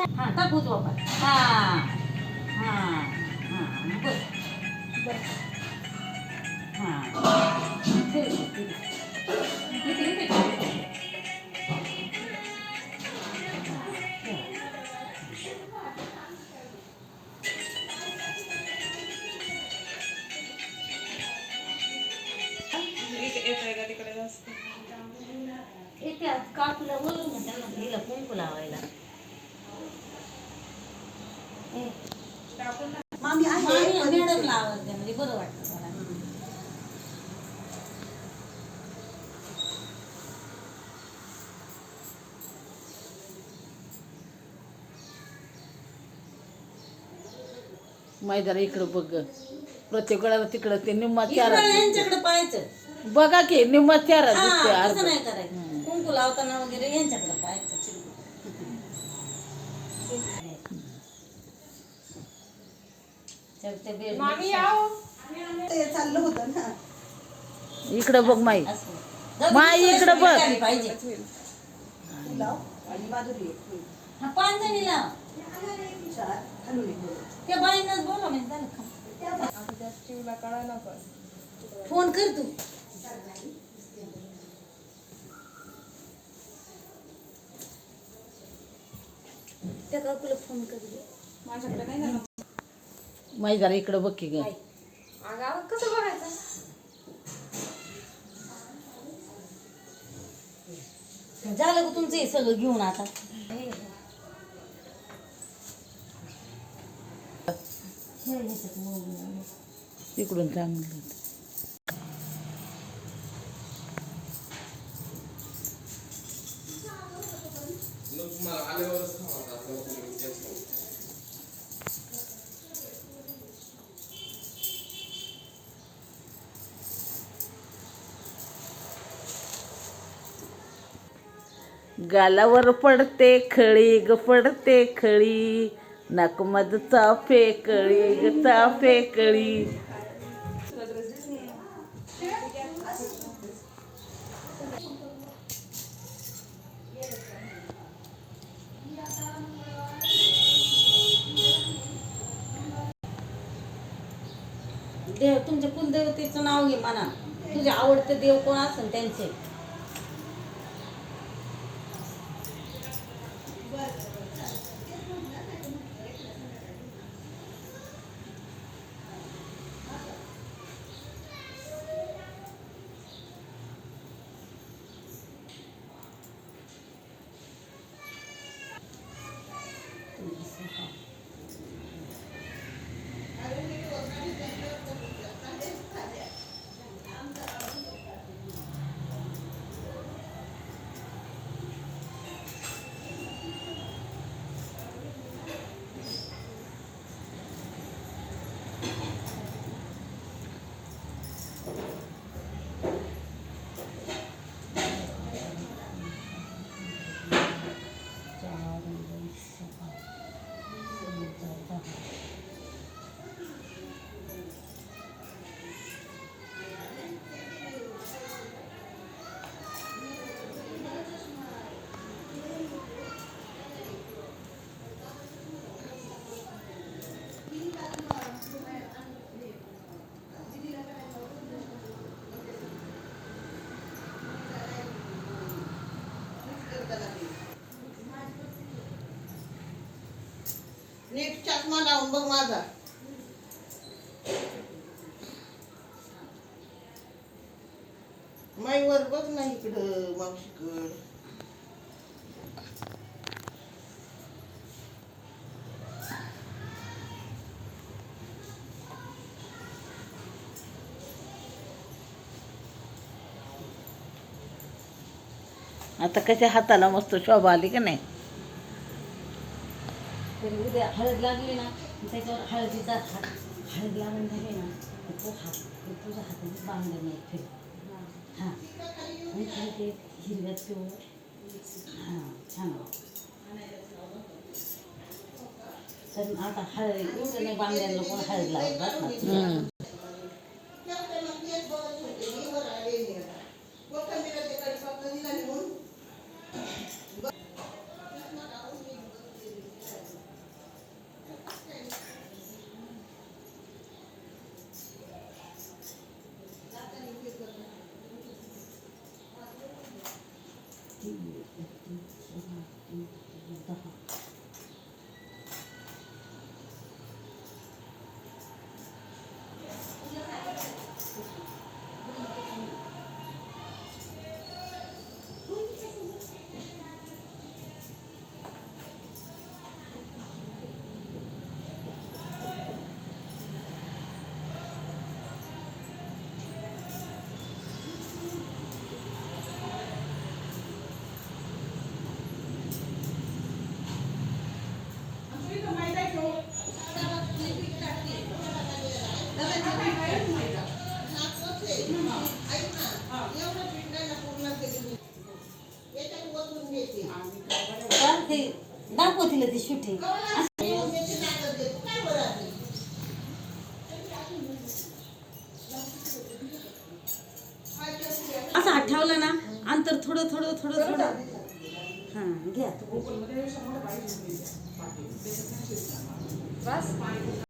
हा टाकू तो हा हा हा बस. बस हा. ठीक आज काकूला बोलून त्यांना हिला कुंकू लावायला. मामी आहे. म्हणजे बरं वाटतं मला. मैदान इकडं बघ प्रत्येक वेळेला तिकडं ते निम्मा इकडं चारा यांच्याकडे पाहायचं. बघा की निम्मा चारा हा, दिसते कुंकू लावताना वगैरे यांच्याकडे पाहायचं. तर ते बेड ते चाललं होतं ना इकडं बघ माई असं. जाऊ दे, माई, इकडं बघ. पाहिजे तू लाव आणि माधुरी एक होईल. हा पाच जणी लाव चार खालून एक बरोबर. त्या बाईंनाच बोला म्हणजे झालं का फोन कर तू त्या काकूला फोन कर दे. मैदान इकडं बघ की ग. कसं बघायचं? झालं का तुमचं हे सगळं घेऊन आता? हे ह्याच्यात मोडून. गालावर पडते खळी ग पडते खळी. नाकमध चाफे कळी ग चाफे कळी देव तुमच्या कुलदेवतेचं नाव घे म्हणा. तुझे आवडते देव कोण असेल त्यांचे? नीट चष्मा लावून बघ माझा. माईवर बघ ना इकडं मावशीकड. आता कशा हाताला मस्त शोभा आली का नाही? उद्या हळद लागली ना त्याच्यावर हळदीचा हात हळद लागून झाली ना तो हात तुझ्या हाताने बांधलं नाही हां. आणि खाली ते हिरव्या पिवळं हां छान तर आता हळद नाही बांधलेलं कोण हळद लावत बसणार हम्म. तिला ती शूटिंग असं हात ठेवला ना अंतर थोडं थोडं थोडं थोडं. हां घ्या. बस.